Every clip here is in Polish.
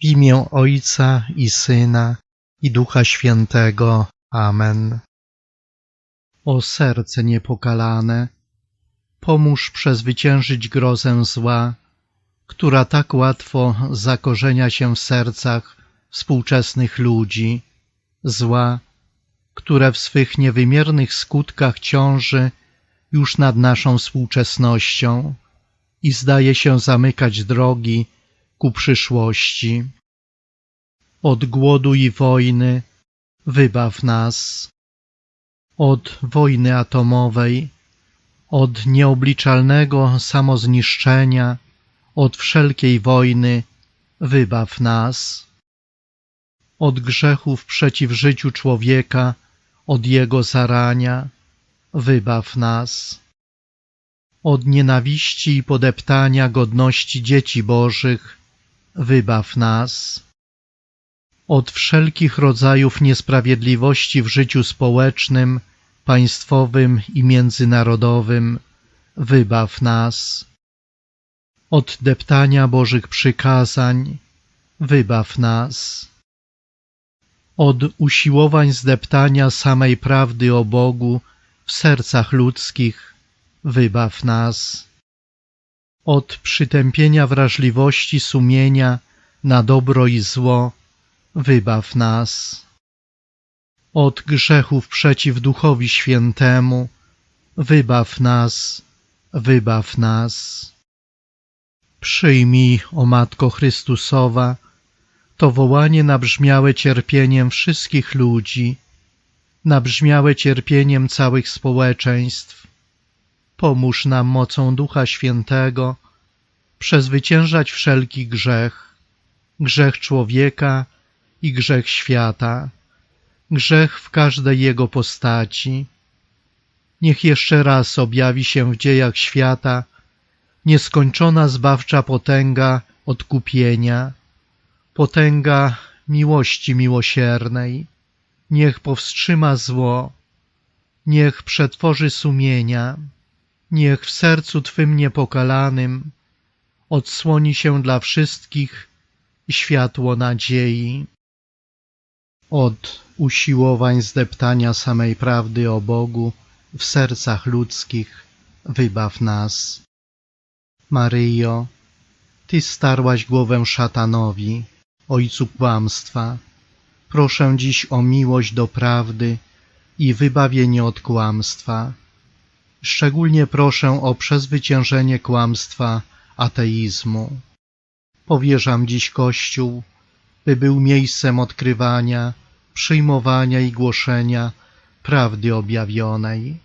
W imię Ojca i Syna i Ducha Świętego. Amen. O serce niepokalane, pomóż przezwyciężyć grozę zła, która tak łatwo zakorzenia się w sercach współczesnych ludzi, zła, które w swych niewymiernych skutkach ciąży już nad naszą współczesnością i zdaje się zamykać drogi ku przyszłości. Od głodu i wojny wybaw nas. Od wojny atomowej, od nieobliczalnego samozniszczenia, od wszelkiej wojny wybaw nas. Od grzechów przeciw życiu człowieka, od jego zarania, wybaw nas. Od nienawiści i podeptania godności dzieci Bożych, wybaw nas. Od wszelkich rodzajów niesprawiedliwości w życiu społecznym, państwowym i międzynarodowym, wybaw nas. Od deptania Bożych przykazań, wybaw nas. Od usiłowań zdeptania samej prawdy o Bogu w sercach ludzkich, wybaw nas. Od przytępienia wrażliwości sumienia na dobro i zło, wybaw nas. Od grzechów przeciw Duchowi Świętemu, wybaw nas, wybaw nas. Przyjmij, o Matko Chrystusowa, to wołanie nabrzmiałe cierpieniem wszystkich ludzi, nabrzmiałe cierpieniem całych społeczeństw. Pomóż nam mocą Ducha Świętego przezwyciężać wszelki grzech, grzech człowieka i grzech świata, grzech w każdej jego postaci. Niech jeszcze raz objawi się w dziejach świata nieskończona zbawcza potęga odkupienia, potęga miłości miłosiernej. Niech powstrzyma zło, niech przetworzy sumienia, niech w sercu Twym niepokalanym odsłoni się dla wszystkich światło nadziei. Od usiłowań zdeptania samej prawdy o Bogu w sercach ludzkich wybaw nas. Maryjo, Ty starłaś głowę szatanowi, ojcu kłamstwa. Proszę dziś o miłość do prawdy i wybawienie od kłamstwa. Szczególnie proszę o przezwyciężenie kłamstwa ateizmu. Powierzam dziś Kościół, by był miejscem odkrywania, przyjmowania i głoszenia prawdy objawionej.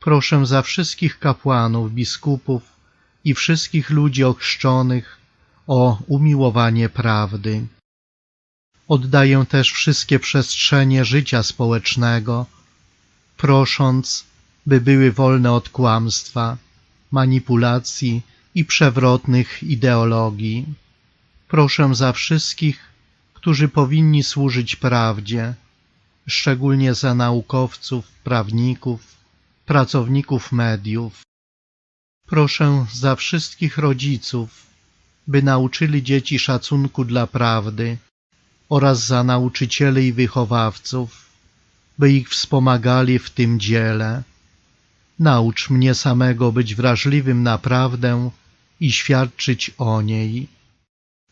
Proszę za wszystkich kapłanów, biskupów i wszystkich ludzi ochrzczonych o umiłowanie prawdy. Oddaję też wszystkie przestrzenie życia społecznego, prosząc, by były wolne od kłamstwa, manipulacji i przewrotnych ideologii. Proszę za wszystkich, którzy powinni służyć prawdzie, szczególnie za naukowców, prawników, pracowników mediów. Proszę za wszystkich rodziców, by nauczyli dzieci szacunku dla prawdy oraz za nauczycieli i wychowawców, by ich wspomagali w tym dziele. Naucz mnie samego być wrażliwym na prawdę i świadczyć o niej.